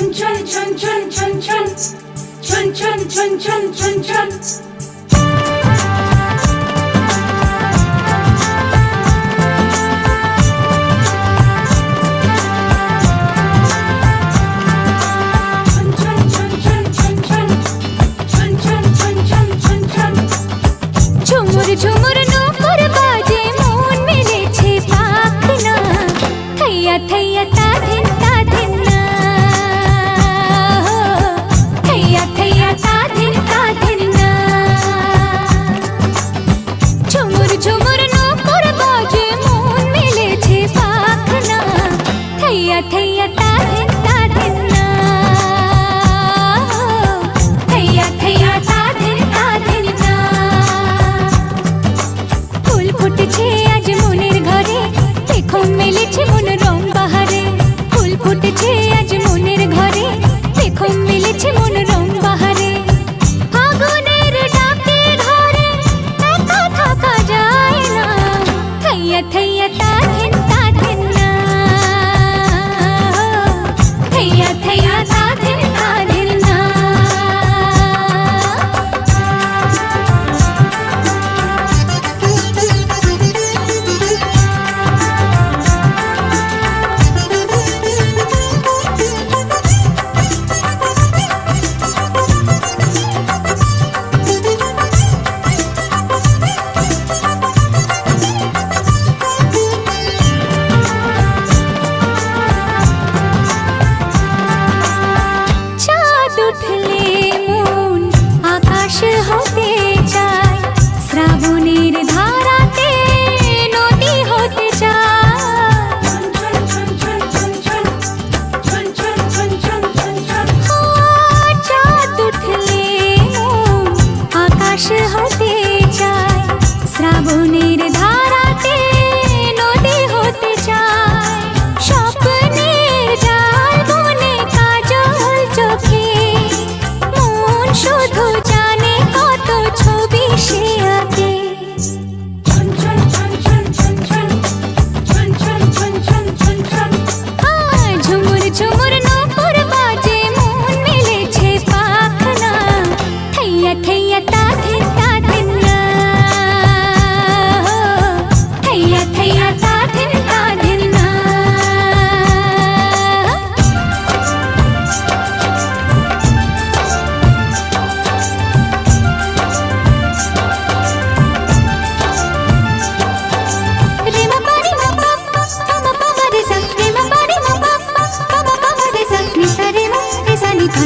ছন ছন ছন ছন ছন ছন ছন ছন ছন ছন ছন ছন ঝুমুর নূপুর বাজে মন মিলেছে পাখনা। থৈয়া থৈয়া তাধে கதைய জীবনে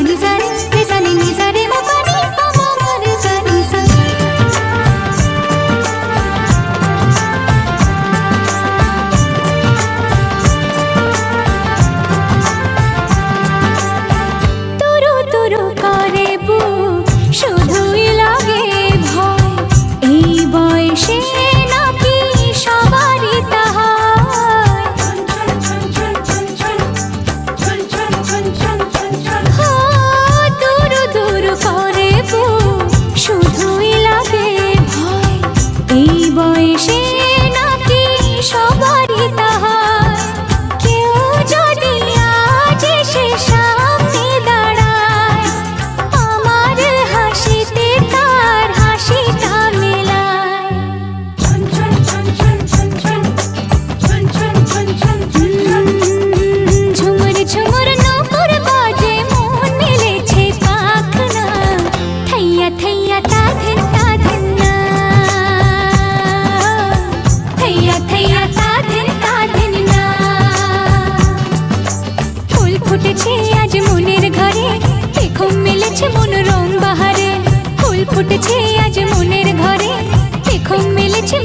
你在。বয়সে ফুটেছে আজ মনের ঘরে। পেখম মেলেছে মনোরম বাহারে? ফুল ফুটেছে আজ মনের ঘরে। পেখম মেলেছে